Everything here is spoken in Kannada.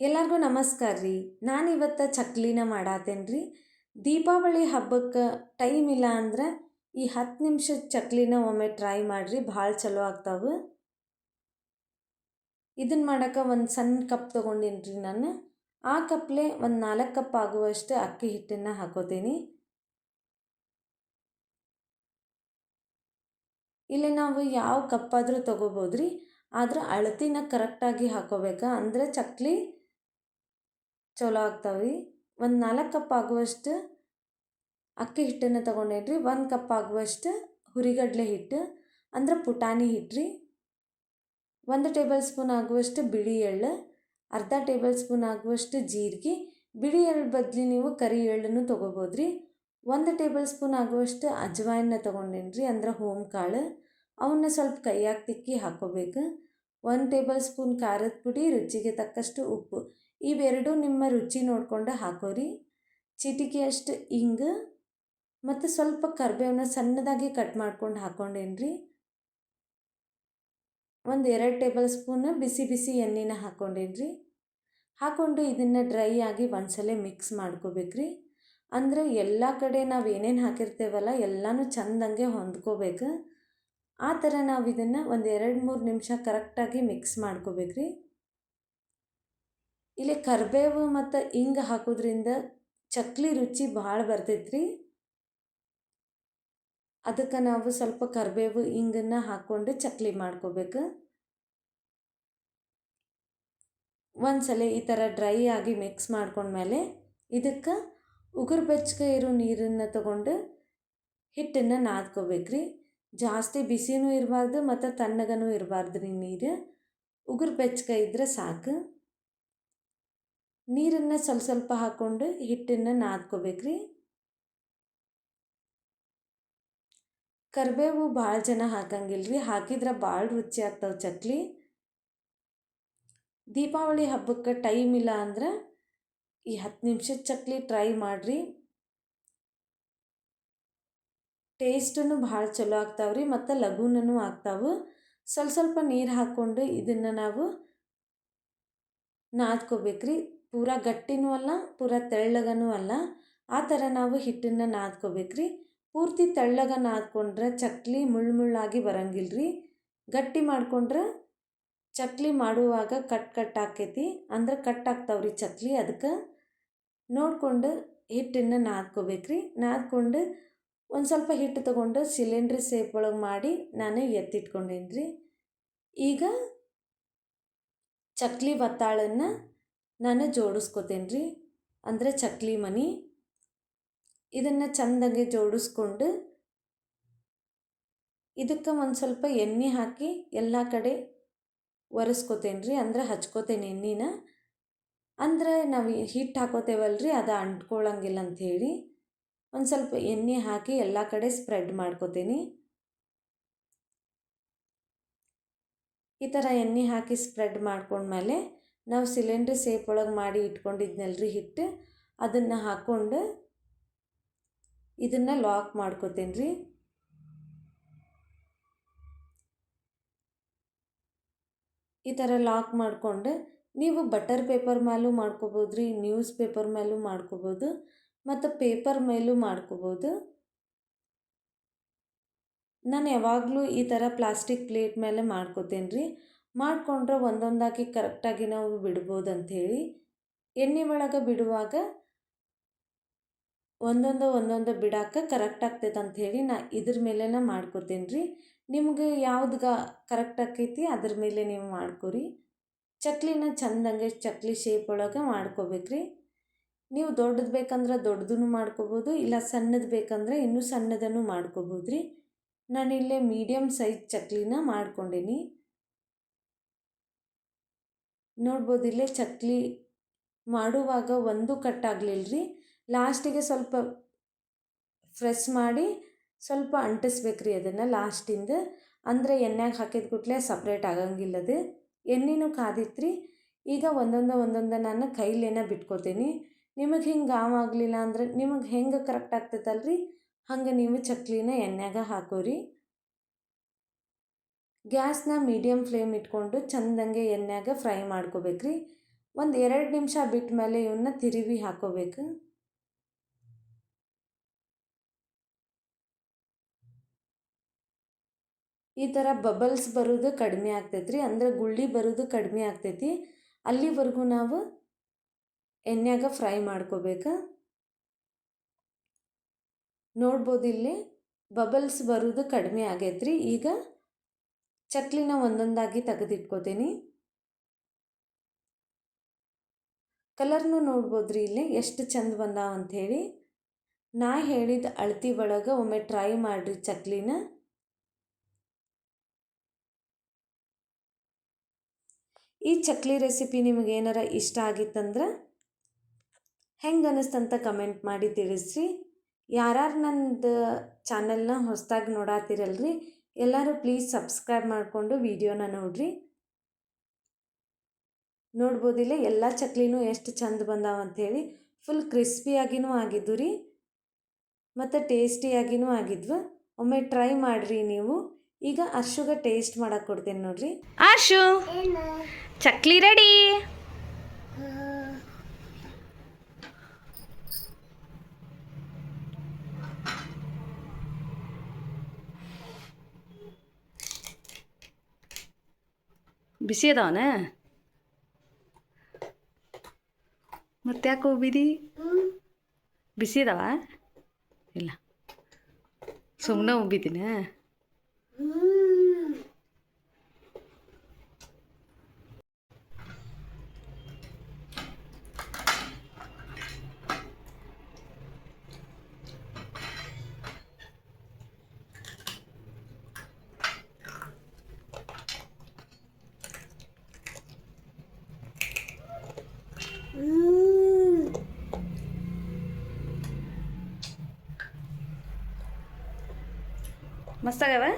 ಎಲ್ಲರಿಗೂ ನಮಸ್ಕಾರ ರೀ. ನಾನು ಇವತ್ತು ಚಕ್ಲಿನ ಮಾಡಾತೇನೆ ರೀ. ದೀಪಾವಳಿ ಹಬ್ಬಕ್ಕೆ ಟೈಮ್ ಇಲ್ಲ ಅಂದ್ರೆ ಈ ಹತ್ತು ನಿಮಿಷದ ಚಕ್ಲಿನ ಒಮ್ಮೆ ಟ್ರೈ ಮಾಡಿರಿ, ಭಾಳ ಚಲೋ ಆಗ್ತಾವೆ. ಇದನ್ನು ಮಾಡೋಕೆ ಒಂದು ಸಣ್ಣ ಕಪ್ ತೊಗೊಂಡೀನಿ ರೀ ನಾನು. ಆ ಕಪ್ಲೆ ಒಂದು ನಾಲ್ಕು ಕಪ್ ಆಗುವಷ್ಟು ಅಕ್ಕಿ ಹಿಟ್ಟನ್ನು ಹಾಕೋತೀನಿ. ಇಲ್ಲಿ ನಾವು ಯಾವ ಕಪ್ಪಾದರೂ ತೊಗೋಬೋದು ರೀ ಆದರೆ ಅಳತಿನ ಕರೆಕ್ಟಾಗಿ ಹಾಕೋಬೇಕಾ. ಅಂದರೆ ಚಕ್ಲಿ ಚಲೋ ಆಗ್ತಾವೆ ಒಂದು ನಾಲ್ಕು ಕಪ್ ಆಗುವಷ್ಟು ಅಕ್ಕಿ ಹಿಟ್ಟನ್ನು ತೊಗೊಂಡೇನ್ರಿ ಒಂದು ಕಪ್ ಆಗುವಷ್ಟು ಹುರಿಗಡಲೆ ಹಿಟ್ಟು, ಅಂದ್ರೆ ಪುಟಾಣಿ ಹಿಟ್ಟು ರೀ ಒಂದು ಟೇಬಲ್ ಸ್ಪೂನ್ ಆಗುವಷ್ಟು ಬಿಳಿ ಎಳ್ಳು, ಅರ್ಧ ಟೇಬಲ್ ಸ್ಪೂನ್ ಆಗುವಷ್ಟು ಜೀರಿಗೆ, ಬಿಳಿ ಎಳ್ಳು ಬದಲಿ ನೀವು ಕರಿ ಎಳ್ಳನ್ನು ತೊಗೋಬೋದು ರೀ ಒಂದು ಟೇಬಲ್ ಸ್ಪೂನ್ ಆಗುವಷ್ಟು ಅಜ್ವಾಯನ್ನ ತೊಗೊಂಡೇನ್ರಿ, ಅಂದ್ರೆ ಹೋಮ್ ಕಾಳು ಅವನ್ನ ಸ್ವಲ್ಪ ಕೈಯಾಗಿ ತಿಕ್ಕಿ ಹಾಕೋಬೇಕು. ಒಂದು ಟೇಬಲ್ ಸ್ಪೂನ್ ಖಾರದ ಪುಡಿ, ರುಚಿಗೆ ತಕ್ಕಷ್ಟು ಉಪ್ಪು. ಇವೆರಡು ನಿಮ್ಮ ರುಚಿ ನೋಡಿಕೊಂಡು ಹಾಕೋರಿ. ಚಿಟಿಕೆಯಷ್ಟು ಹಿಂಗ ಮತ್ತು ಸ್ವಲ್ಪ ಕರಿಬೇವನ್ನ ಸಣ್ಣದಾಗಿ ಕಟ್ ಮಾಡ್ಕೊಂಡು ಹಾಕ್ಕೊಂಡೇನ್ರಿ ಒಂದು ಎರಡು ಟೇಬಲ್ ಸ್ಪೂನ್ ಬಿಸಿ ಬಿಸಿ ಎಣ್ಣೆನ ಹಾಕ್ಕೊಂಡೇನ್ರಿ ಹಾಕ್ಕೊಂಡು ಇದನ್ನು ಡ್ರೈ ಆಗಿ ಒಂದ್ಸಲ ಮಿಕ್ಸ್ ಮಾಡ್ಕೋಬೇಕ್ರಿ. ಅಂದರೆ ಎಲ್ಲ ಕಡೆ ನಾವು ಏನೇನು ಹಾಕಿರ್ತೇವಲ್ಲ ಎಲ್ಲನೂ ಚಂದಂಗೆ ಹೊಂದ್ಕೋಬೇಕು. ಆ ಥರ ನಾವು ಇದನ್ನು ಒಂದು ಎರಡು ಮೂರು ನಿಮಿಷ ಕರೆಕ್ಟಾಗಿ ಮಿಕ್ಸ್ ಮಾಡ್ಕೋಬೇಕ್ರಿ. ಇಲ್ಲಿ ಕರಿಬೇವು ಮತ್ತು ಹಿಂಗೆ ಹಾಕೋದ್ರಿಂದ ಚಕ್ಲಿ ರುಚಿ ಭಾಳ ಬರ್ತೈತ್ರಿ. ಅದಕ್ಕೆ ನಾವು ಸ್ವಲ್ಪ ಕರಿಬೇವು ಹಿಂಗನ್ನು ಹಾಕ್ಕೊಂಡು ಚಕ್ಲಿ ಮಾಡ್ಕೋಬೇಕು. ಒಂದ್ಸಲ ಈ ಥರ ಡ್ರೈ ಆಗಿ ಮಿಕ್ಸ್ ಮಾಡ್ಕೊಂಡ್ಮೇಲೆ ಇದಕ್ಕೆ ಉಗುರು ಬೆಚ್ಚಗೆ ಇರೋ ನೀರನ್ನು ತಗೊಂಡು ಹಿಟ್ಟನ್ನು ನಾದ್ಕೋಬೇಕ್ರಿ. ಜಾಸ್ತಿ ಬಿಸಿನೂ ಇರಬಾರ್ದು ಮತ್ತು ತಣ್ಣಗನೂ ಇರಬಾರ್ದು ರೀ ನೀರು. ಉಗುರು ಬೆಚ್ಚಗೆ ಇದ್ದರೆ ಸಾಕು. ನೀರನ್ನು ಸ್ವಲ್ಪ ಸ್ವಲ್ಪ ಹಾಕ್ಕೊಂಡು ಹಿಟ್ಟನ್ನು ನಾದ್ಕೋಬೇಕ್ರಿ. ಕರಿಬೇವು ಭಾಳ ಜನ ಹಾಕಂಗಿಲ್ಲ ರೀ ಹಾಕಿದ್ರೆ ಭಾಳ ರುಚಿ ಆಗ್ತಾವೆ ಚಕ್ಲಿ. ದೀಪಾವಳಿ ಹಬ್ಬಕ್ಕೆ ಟೈಮ್ ಇಲ್ಲ ಅಂದ್ರೆ ಈ ಹತ್ತು ನಿಮಿಷದ ಚಕ್ಲಿ ಟ್ರೈ ಮಾಡಿರಿ. ಟೇಸ್ಟನ್ನು ಭಾಳ ಚಲೋ ಆಗ್ತಾವೆ ರೀ ಮತ್ತು ಲಘುನೂ ಆಗ್ತಾವೆ. ಸ್ವಲ್ಪ ಸ್ವಲ್ಪ ನೀರು ಹಾಕ್ಕೊಂಡು ಇದನ್ನು ನಾವು ನಾದ್ಕೋಬೇಕ್ರಿ. ಪೂರಾ ಗಟ್ಟಿನೂ ಅಲ್ಲ, ಪೂರ ತೆಳ್ಳಗನೂ ಅಲ್ಲ. ಆ ಥರ ನಾವು ಹಿಟ್ಟನ್ನು ನಾದ್ಕೋಬೇಕ್ರಿ. ಪೂರ್ತಿ ತೆಳ್ಳಗ ನಾದ್ಕೊಂಡ್ರೆ ಚಕ್ಲಿ ಮುಳ್ಳು ಮುಳ್ಳಾಗಿ ಬರಂಗಿಲ್ಲ ರೀ ಗಟ್ಟಿ ಮಾಡ್ಕೊಂಡ್ರೆ ಚಕ್ಲಿ ಮಾಡುವಾಗ ಕಟ್ ಕಟ್ ಆಕೈತಿ, ಅಂದ್ರೆ ಕಟ್ ಆಗ್ತಾವ್ರಿ ಚಕ್ಲಿ ಅದಕ್ಕೆ ನೋಡಿಕೊಂಡು ಹಿಟ್ಟನ್ನು ನಾದ್ಕೋಬೇಕ್ರಿ. ನಾದ್ಕೊಂಡು ಒಂದು ಸ್ವಲ್ಪ ಹಿಟ್ಟು ತೊಗೊಂಡು ಸಿಲಿಂಡ್ರ್ ಸೇಪ್ ಒಳಗೆ ಮಾಡಿ ನಾನು ಎತ್ತಿಟ್ಕೊಂಡೇನಿ ರೀ ಈಗ ಚಕ್ಲಿ ಬತ್ತಾಳನ್ನು ನಾನು ಜೋಡಿಸ್ಕೋತೇನೆ ರೀ ಅಂದರೆ ಚಕ್ಲಿ ಮನಿ. ಇದನ್ನು ಚೆಂದಾಗಿ ಜೋಡಿಸ್ಕೊಂಡು ಇದಕ್ಕೆ ಒಂದು ಸ್ವಲ್ಪ ಎಣ್ಣೆ ಹಾಕಿ ಎಲ್ಲ ಕಡೆ ಒರೆಸ್ಕೋತೇನೆ ರೀ ಅಂದ್ರೆ ಹಚ್ಕೋತೇನೆ ಎಣ್ಣೆನ. ಅಂದ್ರೆ ನಾವು ಹಿಟ್ಟು ಹಾಕೋತೇವಲ್ಲ ರೀ ಅದು ಅಂಟ್ಕೊಳ್ಳಂಗಿಲ್ಲ ಅಂಥೇಳಿ ಒಂದು ಸ್ವಲ್ಪ ಎಣ್ಣೆ ಹಾಕಿ ಎಲ್ಲ ಕಡೆ ಸ್ಪ್ರೆಡ್ ಮಾಡ್ಕೋತೀನಿ. ಈ ಥರ ಎಣ್ಣೆ ಹಾಕಿ ಸ್ಪ್ರೆಡ್ ಮಾಡ್ಕೊಂಡ್ಮೇಲೆ ನಾವು ಸಿಲಿಂಡ್ರ್ ಸೇಪ್ ಒಳಗೆ ಮಾಡಿ ಇಟ್ಕೊಂಡಿದ್ನಲ್ರಿ ಹಿಟ್ಟು. ಅದನ್ನು ಹಾಕ್ಕೊಂಡು ಇದನ್ನು ಲಾಕ್ ಮಾಡ್ಕೋತೀನಿ ರೀ ಈ ಥರ ಲಾಕ್ ಮಾಡಿಕೊಂಡು ನೀವು ಬಟರ್ ಪೇಪರ್ ಮೇಲೂ ಮಾಡ್ಕೋಬೋದು ರೀ ನ್ಯೂಸ್ ಪೇಪರ್ ಮೇಲೂ ಮಾಡ್ಕೋಬೋದು, ಮತ್ತು ಪೇಪರ್ ಮೇಲೂ ಮಾಡ್ಕೋಬೋದು. ನಾನು ಯಾವಾಗಲೂ ಈ ಥರ ಪ್ಲಾಸ್ಟಿಕ್ ಪ್ಲೇಟ್ ಮೇಲೆ ಮಾಡ್ಕೋತೇನೆ ರೀ ಮಾಡಿಕೊಂಡ್ರೆ ಒಂದೊಂದಾಗಿ ಕರೆಕ್ಟಾಗಿ ನಾವು ಬಿಡ್ಬೋದು ಅಂಥೇಳಿ ಎಣ್ಣೆ ಒಳಗೆ ಬಿಡುವಾಗ ಒಂದೊಂದು ಒಂದೊಂದು ಬಿಡಾಕ ಕರೆಕ್ಟ್ ಆಗ್ತೈತೆ ಅಂಥೇಳಿ ನಾ ಇದ್ರ ಮೇಲೇ ಮಾಡ್ಕೊತೀನಿ ರೀ. ನಿಮ್ಗೆ ಯಾವ್ದು ಕರೆಕ್ಟ್ ಆಕೈತಿ ಅದ್ರ ಮೇಲೆ ನೀವು ಮಾಡ್ಕೊರಿ. ಚಕ್ಲಿನ ಚಂದಂಗೆ ಚಕ್ಲಿ ಶೇಪ್ ಒಳಗೆ ಮಾಡ್ಕೋಬೇಕ್ರಿ ನೀವು ದೊಡ್ಡದು ಬೇಕಂದ್ರೆ ದೊಡ್ಡದೂ ಮಾಡ್ಕೋಬೋದು, ಇಲ್ಲ ಸಣ್ಣದು ಬೇಕಂದ್ರೆ ಇನ್ನೂ ಸಣ್ಣದನ್ನು ಮಾಡ್ಕೋಬೋದು ರೀ. ನಾನಿಲ್ಲೇ ಮೀಡಿಯಮ್ ಸೈಜ್ ಚಕ್ಲಿನ ಮಾಡ್ಕೊಂಡೀನಿ. ನೋಡ್ಬೋದು, ಇಲ್ಲೇ ಚಕ್ಲಿ ಮಾಡುವಾಗ ಒಂದು ಕಟ್ ಆಗಲಿಲ್ಲ ರೀ ಲಾಸ್ಟಿಗೆ ಸ್ವಲ್ಪ ಫ್ರೆಶ್ ಮಾಡಿ ಸ್ವಲ್ಪ ಅಂಟಿಸ್ಬೇಕು ರೀ ಅದನ್ನು ಲಾಸ್ಟಿಂದ. ಅಂದರೆ ಎಣ್ಣೆಗೆ ಹಾಕಿದ ಕೂಡಲೇ ಸಪ್ರೇಟ್ ಆಗಂಗಿಲ್ಲ ಅದು. ಎಣ್ಣೆನೂ ಕಾದಿತ್ತು ರೀ ಈಗ ಒಂದೊಂದು ಒಂದೊಂದು ನಾನು ಕೈಲೇನ ಬಿಟ್ಕೋತೀನಿ ನಿಮಗೆ ಹಿಂಗೆ ಆಗಲಿಲ್ಲ ಅಂದ್ರೆ ನಿಮಗೆ ಹೆಂಗೆ ಕರೆಕ್ಟ್ ಆಗ್ತೈತಲ್ಲ ರೀ ಹಂಗೆ ನೀವು ಚಕ್ಲಿನ ಎಣ್ಣೆಗೆ ಹಾಕೋರಿ. ಗ್ಯಾಸ್ನ ಮೀಡಿಯಮ್ ಫ್ಲೇಮ್ ಇಟ್ಕೊಂಡು ಚಂದಂಗೆ ಎಣ್ಣೆಗ ಫ್ರೈ ಮಾಡ್ಕೋಬೇಕ್ರಿ. ಒಂದು ಎರಡು ನಿಮಿಷ ಬಿಟ್ಟ ಮೇಲೆ ಇವನ್ನ ತಿರುವಿ ಹಾಕೋಬೇಕು. ಈ ಥರ ಬಬಲ್ಸ್ ಬರೋದು ಕಡಿಮೆ ಆಗ್ತೈತೆ ರೀ ಅಂದ್ರೆ ಗುಳ್ಳಿ ಬರೋದು ಕಡಿಮೆ ಆಗ್ತೈತಿ. ಅಲ್ಲಿವರೆಗೂ ನಾವು ಎಣ್ಣೆಯಾಗ ಫ್ರೈ ಮಾಡ್ಕೋಬೇಕು. ನೋಡ್ಬೋದು ಇಲ್ಲಿ ಬಬಲ್ಸ್ ಬರೋದು ಕಡಿಮೆ ಆಗೈತ್ರಿ. ಈಗ ಚಕ್ಲಿನ ಒಂದೊಂದಾಗಿ ತೆಗೆದಿಟ್ಕೋತೀನಿ. ಕಲರ್ನು ನೋಡ್ಬೋದ್ರಿ ಇಲ್ಲಿ, ಎಷ್ಟು ಚಂದ ಬಂದಾವ ಅಂಥೇಳಿ. ನಾ ಹೇಳಿದ ಅಳತಿ ಒಳಗೆ ಒಮ್ಮೆ ಟ್ರೈ ಮಾಡಿರಿ ಚಕ್ಲಿನ. ಈ ಚಕ್ಲಿ ರೆಸಿಪಿ ನಿಮಗೆ ಏನಾರ ಇಷ್ಟ ಆಗಿತ್ತಂದ್ರೆ ಹೆಂಗೆ ಅನ್ನಿಸ್ತಂತ ಕಮೆಂಟ್ ಮಾಡಿ ತಿಳಿಸ್ರಿ. ಯಾರ್ಯಾರು ನಂದು ಚಾನಲ್ನ ಹೊಸದಾಗಿ ನೋಡಾತಿರಲ್ರಿ ಎಲ್ಲರೂ ಪ್ಲೀಸ್ ಸಬ್ಸ್ಕ್ರೈಬ್ ಮಾಡಿಕೊಂಡು ವಿಡಿಯೋನ ನೋಡ್ರಿ. ನೋಡ್ಬೋದಿಲ್ಲ ಎಲ್ಲ ಚಕ್ಲಿನೂ ಎಷ್ಟು ಚಂದ ಬಂದಾವ ಅಂಥೇಳಿ ಫುಲ್ ಕ್ರಿಸ್ಪಿಯಾಗಿನೂ ಆಗಿದ್ದು ರೀ ಮತ್ತು ಟೇಸ್ಟಿಯಾಗಿನೂ ಆಗಿದ್ವು. ಒಮ್ಮೆ ಟ್ರೈ ಮಾಡಿರಿ ನೀವು. ಈಗ ಅರ್ಶುಗ ಟೇಸ್ಟ್ ಮಾಡಕ್ಕೆ ಕೊಡ್ತೀನಿ ನೋಡ್ರಿ. ಅರ್ಶು ಚಕ್ಲಿ ರೆಡಿ ಬಿಸಿ ಅದಾವನ ಮತ್ತೆ ಯಾಕೆ ಹೋಗ್ಬಿದಿ ಬಿಸಿ ಅದಾವ ಇಲ್ಲ ಸುಮ್ಮನೆ మస్తు కదా?